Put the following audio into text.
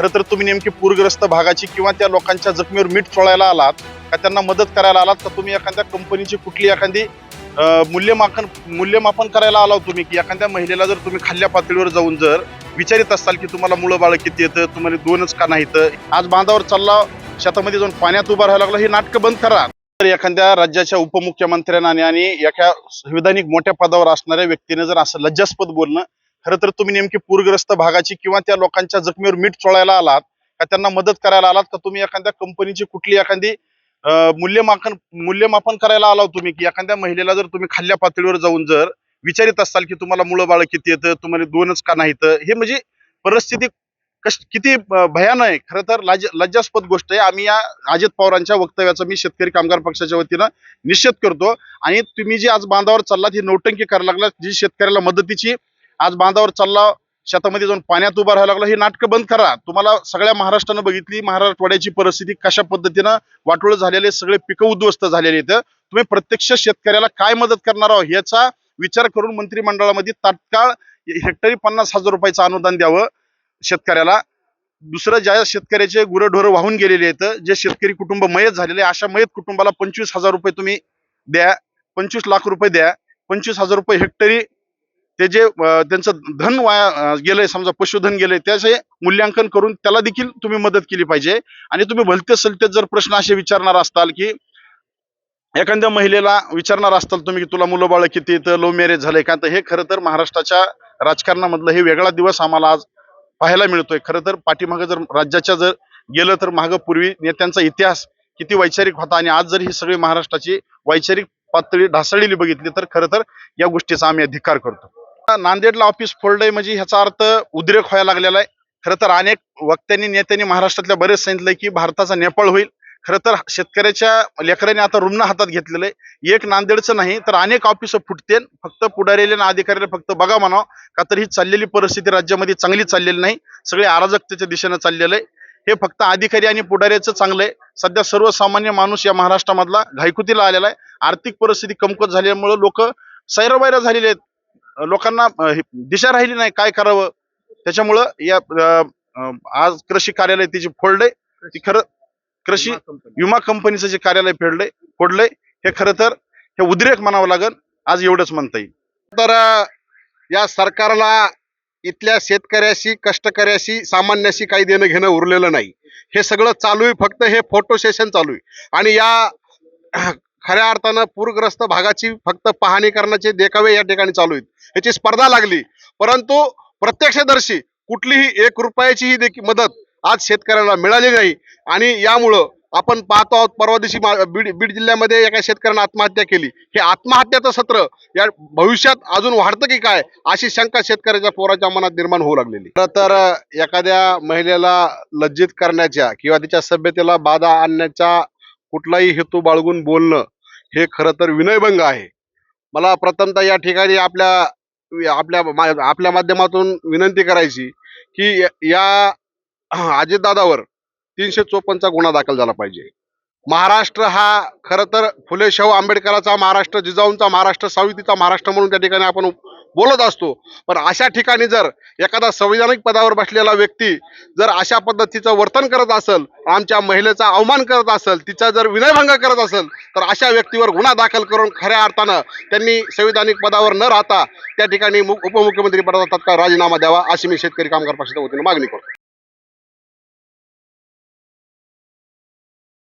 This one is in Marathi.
खरं तर तुम्ही नेमकी पूरग्रस्त भागाची किंवा त्या लोकांच्या जखमीवर मीठ चोळायला आलात का त्यांना मदत करायला आलात का तुम्ही एखाद्या कंपनीची कुठली एखादी मूल्यमापन मूल्यमापन करायला आला तुम्ही की एखाद्या महिलेला जर तुम्ही खाल्ल्या पातळीवर जाऊन जर विचारित असाल की तुम्हाला मुळं बाळ किती येतं तुम्हाला दोनच का नाही तर आज बांधावर चालला शेतामध्ये जाऊन पाण्यात उभा राहायला लागला हे नाटकं बंद करा. तर एखाद्या राज्याच्या उपमुख्यमंत्र्यांना आणि एका संविधानिक मोठ्या पदावर असणाऱ्या व्यक्तीने जर असं लज्जास्पद बोलणं खरं तर तुम्ही नेमकी पूरग्रस्त भागाची किंवा त्या लोकांच्या जखमीवर मीठ चोळायला आलात का त्यांना मदत करायला आलात का तुम्ही एखाद्या कंपनीची कुठली एखादी मूल्यमापन मूल्यमापन करायला आला तुम्ही की एखाद्या महिलेला जर तुम्ही खाल्ल्या पातळीवर जाऊन जर विचारित असाल की तुम्हाला मुलं बाळ किती येतं तुम्हाला दोनच का नाही हे म्हणजे परिस्थिती कश किती भयानक आहे. खरं तर लाज लज्जास्पद गोष्ट आहे. आम्ही या अजित पवारांच्या वक्तव्याचा मी शेतकरी कामगार पक्षाच्या वतीनं निषेध करतो. आणि तुम्ही जी आज बांधावर चाललात ही नौटंकी करायला लागलात जी शेतकऱ्याला मदतीची आज बांधावर चालला शेतामध्ये जाऊन पाण्यात उभा राहायला लागला. हे नाटकं बंद करा. तुम्हाला सगळ्या महाराष्ट्रानं बघितली. महाराष्ट्रवाड्याची परिस्थिती कशा पद्धतीनं वाटोळ झालेले सगळे पिकं उद्ध्वस्त झालेले आहेत. तुम्ही प्रत्यक्ष शेतकऱ्याला काय मदत करणार आहोत याचा विचार करून मंत्रिमंडळामध्ये तात्काळ हेक्टरी पन्नास हजार रुपयाचं अनुदान द्यावं शेतकऱ्याला. दुसरं ज्या शेतकऱ्याचे गुरंढोरं वाहून गेलेले आहेत जे शेतकरी कुटुंब मयत झालेले अशा मयत कुटुंबाला पंचवीस हजार रुपये तुम्ही द्या पंचवीस लाख रुपये द्या पंचवीस हजार रुपये हेक्टरी ते जे त्यांचं धन वाया गेलंय समजा पशुधन गेलंय त्याचे मूल्यांकन करून त्याला देखील तुम्ही मदत केली पाहिजे. आणि तुम्ही भलते सलते जर प्रश्न असे विचारणार असताल की एखाद्या महिलेला विचारणार असताल तुम्ही की तुला मुलं बाळ किती येतं लव्ह मॅरेज झालंय का? तर हे खरं तर महाराष्ट्राच्या राजकारणामधलं हे वेगळा दिवस आम्हाला आज पाहायला मिळतोय. खरं तर पाठीमागं जर राज्याच्या जर गेलं तर मागं पूर्वी नेत्यांचा इतिहास किती वैचारिक होता आणि आज जर ही सगळी महाराष्ट्राची वैचारिक पातळी ढासळलेली बघितली तर खरं तर या गोष्टीचा आम्ही अधिकार करतो. नांदेडला ऑफिस फोल्ड म्हणजे ह्याचा अर्थ उद्रेक व्हायला लागलेला आहे. खरं तर अनेक वक्त्यांनी नेत्यांनी महाराष्ट्रातल्या बरेच सांगितलंय की भारताचा नेपाळ होईल. खरं तर शेतकऱ्याच्या लेकरांनी आता रुग्ण हातात घेतलेलं आहे. एक नांदेडचं नाही तर अनेक ऑफिस फुटतील फक्त पुढारेले ना अधिकाऱ्याला फक्त बघा म्हणावं. का तर ही चाललेली परिस्थिती राज्यामध्ये चांगली चाललेली नाही. सगळे अराजकतेच्या दिशेनं चाललेलं आहे. हे फक्त अधिकारी आणि पुढाऱ्याचं चांगलं आहे. सध्या सर्वसामान्य माणूस या महाराष्ट्रामधला घायकुतीला आलेला आहे. आर्थिक परिस्थिती कमकुवत झाल्यामुळे लोक सैरवैर झालेले आहेत. लोकांना दिशा राहिली नाही काय करावं. त्याच्यामुळं या आज कृषी कार्यालय तिची फोडलंय. ती खरं कृषी विमा कंपनीचं जे कार्यालय फेडलंय फोडलंय हे खरं तर हे उद्रेक म्हणावं लागेल आज एवढंच म्हणता येईल. तर या सरकारला इथल्या शेतकऱ्याशी कष्टकऱ्याशी सामान्याशी काही देणं घेणं उरलेलं नाही. हे सगळं चालू आहे फक्त हे फोटो सेशन चालू आहे आणि या खऱ्या अर्थानं पूरग्रस्त भागाची फक्त पाहणी करण्याचे देखावे या ठिकाणी चालू आहेत. याची स्पर्धा लागली. परंतु प्रत्यक्षदर्शी कुठलीही एक रुपयाचीही देखील मदत आज शेतकऱ्यांना मिळाली नाही. आणि यामुळं आपण पाहतो आहोत परवा दिवशी मा- बीड बीड जिल्ह्यामध्ये एका शेतकऱ्यानं आत्महत्या केली. हे आत्महत्याचं सत्र या भविष्यात अजून वाढतं की काय अशी शंका शेतकऱ्याच्या पोराच्या मनात निर्माण होऊ लागलेली तर एखाद्या महिलेला लज्जित करण्याच्या किंवा तिच्या सभ्यतेला बाधा आणण्याच्या कुठलाही हेतू बाळगून बोलणं हे खरं तर विनयभंग आहे. मला प्रथमतः या ठिकाणी आपल्या आपल्या मा- आपल्या माध्यमातून विनंती करायची की या- अजितदादावर तीनशे चोपन्नचा गुन्हा दाखल झाला पाहिजे. महाराष्ट्र हा खरं तर फुले शाहू आंबेडकराचा महाराष्ट्र जिजाऊंचा महाराष्ट्र सावित्रीचा महाराष्ट्र म्हणून त्या ठिकाणी आपण बोलत असतो. पण अशा ठिकाणी जर एखादा संविधानिक पदावर बसलेला व्यक्ती जर अशा पद्धतीचं वर्तन करत असेल आमच्या महिलेचा अवमान करत असेल तिचा जर विनयभंग करत असेल तर अशा व्यक्तीवर गुन्हा दाखल करून खऱ्या अर्थानं त्यांनी संविधानिक पदावर न राहता त्या ठिकाणी उपमुख्यमंत्री पदाचा तत्काळ राजीनामा द्यावा अशी मी शेतकरी कामगार पक्षाच्या वतीनं मागणी करतो.